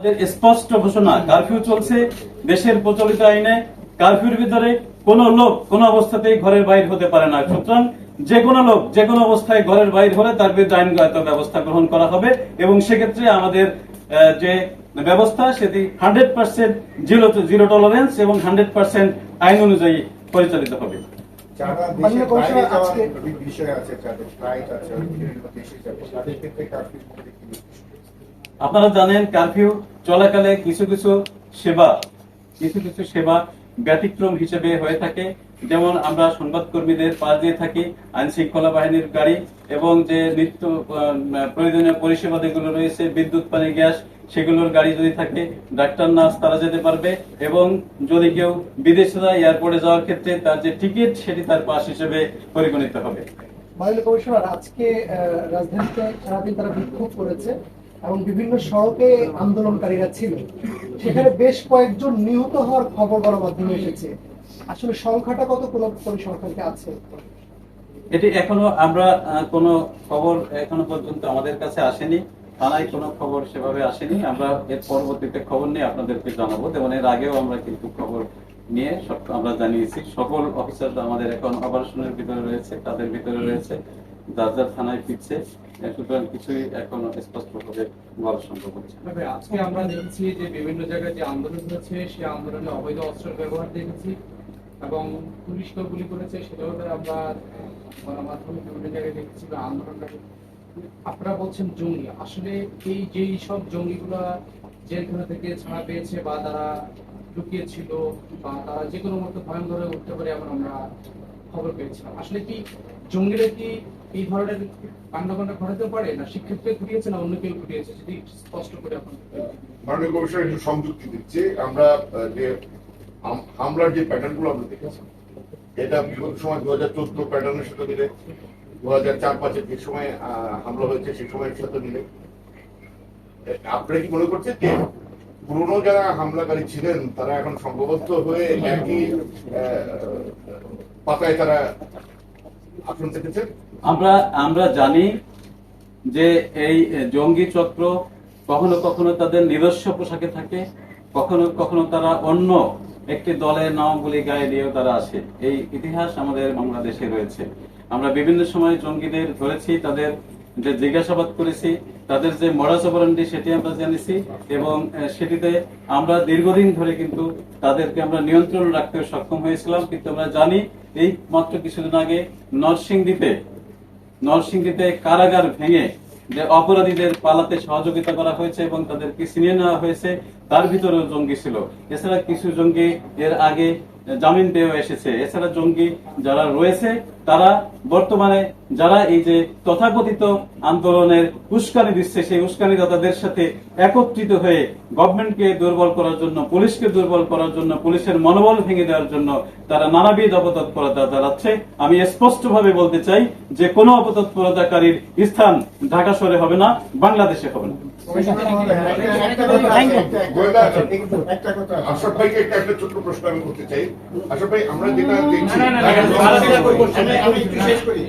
আমাদের স্পষ্ট ঘোষণা কারফিউ চলছে দেশের প্রচলিত আইনে কারফিউর ভিতরে কোন লোক কোন অবস্থাতেই ঘরের বাইর হতে পারে না। সুতরাং যে কোনো লোক যে কোনো অবস্থায় ঘরের বাইর হলে তার বিরুদ্ধে আইনগত ব্যবস্থা গ্রহণ করা হবে এবং সেক্ষেত্রে আমাদের আহ, যে ব্যবস্থা সেটি hundred percent zero zero tolerance এবং হান্ড্রেড পার্সেন্ট আইন অনুযায়ী পরিচালিত হবে। বিষয় আছে যাদের ফ্লাইট আছে বিভিন্ন দেশে যাবে তাদের ক্ষেত্রে কার্ফিউ মধ্যে কি নির্দিষ্ট? আপনারা জানেন কারফিউ চলাকালে কিছু কিছু সেবা, কিছু কিছু সেবা ব্যতিক্রম হিসেবে হয়ে থাকে। যেমন আমরা সংবাদকর্মীদের পাশ দিয়ে থাকি আইন শৃঙ্খলা বাহিনীর গাড়ি এবং যে নিত্য প্রয়োজনীয় পরিষেবা যেগুলো রয়েছে, বিদ্যুৎ, পানি, গ্যাস, সেগুলোর গাড়ি যদি থাকে, ডাক্তার, নার্স তারা যেতে পারবে এবং যদি কেউ বিদেশে যায়, এয়ারপোর্টে যাওয়ার ক্ষেত্রে তার যে টিকিট, সেটি তার পাস হিসেবে পরিগণিত হবে। মাননীয় কমিশনার, আজকে রাজধানীতে সারাদিন তারা বিক্ষোভ করেছে। এবং বিভিন্ন সড়কে আন্দোলনকারীরা ছিল। সেখানে বেশ কয়েকজন নিহত হওয়ার খবর গণমাধ্যমে এসেছে। আসলে সংখ্যাটা কত কোন পরিসংখ্যান কি আছে? এটি এখনও আমরা কোনো খবর এখনও পর্যন্ত আমাদের কাছে আসেনি। থানায় কোনো খবর সেভাবে আসেনি। আমরা এর পরবর্তীতে খবর নিয়ে আপনাদেরকে জানাব। যেমন এর আগেও আমরা কিন্তু খবর নিয়ে সব আমরা জানিয়েছি। সকল অফিসার আমাদের এখন অপারেশনের ভিতরে রয়েছে, তাদের ভিতরে রয়েছে। যার থানায় ফিরছে। সুতরাং কিছুই স্পষ্টভাবে বলা সম্ভব হচ্ছে আজকে আমরা যে বিভিন্ন জায়গায় যে আন্দোলন আন্দোলনে অবৈধ ব্যবহার দেখেছি এবং পুলিশকে গুলি করেছে, সেটাও আমরা গণমাধ্যমে বিভিন্ন জায়গায় দেখেছি বা আপনারা বলছেন জঙ্গি। আসলে এই যেই সব জঙ্গিগুলা জেলখানা থেকে ছাড়া পেয়েছে বা তারা লুকিয়ে ছিল বা তারা যে কোনো মুহূর্তে ভয়ঙ্কর হয়ে উঠতে পারে এমন আমরা খবর পেয়েছিলাম। আসলে কি জঙ্গিরা কি এই ধরনের কাণ্ডকাণ্ড ঘটাতে পারে না শিক্ষার্থী ঘটিয়েছে না অন্য কেউ ঘটিয়েছে? যদি স্পষ্ট করে আপনার মাননীয় একটু সংযুক্তি দিচ্ছে। আমরা যে হামলার যে আমরা দেখেছি, এটা বিগত সময় দু হাজার চোদ্দ প্যাটার্নের সাথে মিলে দু হাজার চার পাঁচের যে সময় হামলা হয়েছে সেই সময়ের সাথে মিলে। আপনারা কি মনে করছেন যে পুরনো যারা হামলাকারী ছিলেন, তারা এখন সংঘবদ্ধ হয়ে একই পাতায় তারা আসন থেকেছেন আমরা আমরা জানি যে এই জঙ্গি চক্র কখনো কখনো তাদের নিজস্ব পোশাকে থাকে, কখনো কখনো তারা অন্য একটি দলের নামগুলি গায়ে দিয়েও তারা আসে। এই ইতিহাস আমাদের বাংলাদেশে রয়েছে। আমরা বিভিন্ন সময় জঙ্গিদের ধরেছি, তাদের যে জিজ্ঞাসাবাদ করেছি, তাদের যে মরাস অপরান্ডি সেটি আমরা জানিছি এবং সেটিতে আমরা দীর্ঘদিন ধরে কিন্তু তাদেরকে আমরা নিয়ন্ত্রণ রাখতে সক্ষম হয়েছিলাম। কিন্তু আমরা জানি এই মাত্র কিছুদিন আগে নরসিংদীতে নরসিংদীতে কারাগার ভেঙে যে অপরাধীদের পালাতে সহযোগিতা করা হয়েছে এবং তাদেরকে ছিনিয়ে নেওয়া হয়েছে, তার ভিতরেও জঙ্গি ছিল। এছাড়া কিছু জঙ্গি এর আগে জামিন পেয়েও এসেছে। এছাড়া জঙ্গি যারা রয়েছে, তারা বর্তমানে যারা এই যে তথাকথিত আন্দোলনের উস্কানি দিচ্ছে, সেই উস্কানিদাতাদের সাথে একত্রিত হয়ে গভর্নমেন্টকে দুর্বল করার জন্য, পুলিশকে দুর্বল করার জন্য, পুলিশের মনোবল ভেঙে দেওয়ার জন্য তারা নানাবিধ অপতৎপরতা চালাচ্ছে। আমি স্পষ্টভাবে বলতে চাই যে কোনো অপতৎপরতাকারীর স্থান ঢাকা শহরে হবে না, বাংলাদেশে হবে না। একটা- কথা। আশরাফ ভাইকে একটা ছোট্ট প্রশ্ন আমি করতে চাই। আশরাফ ভাই আমরা যেটা দেখছি আমি- আমি একটু শেষ করি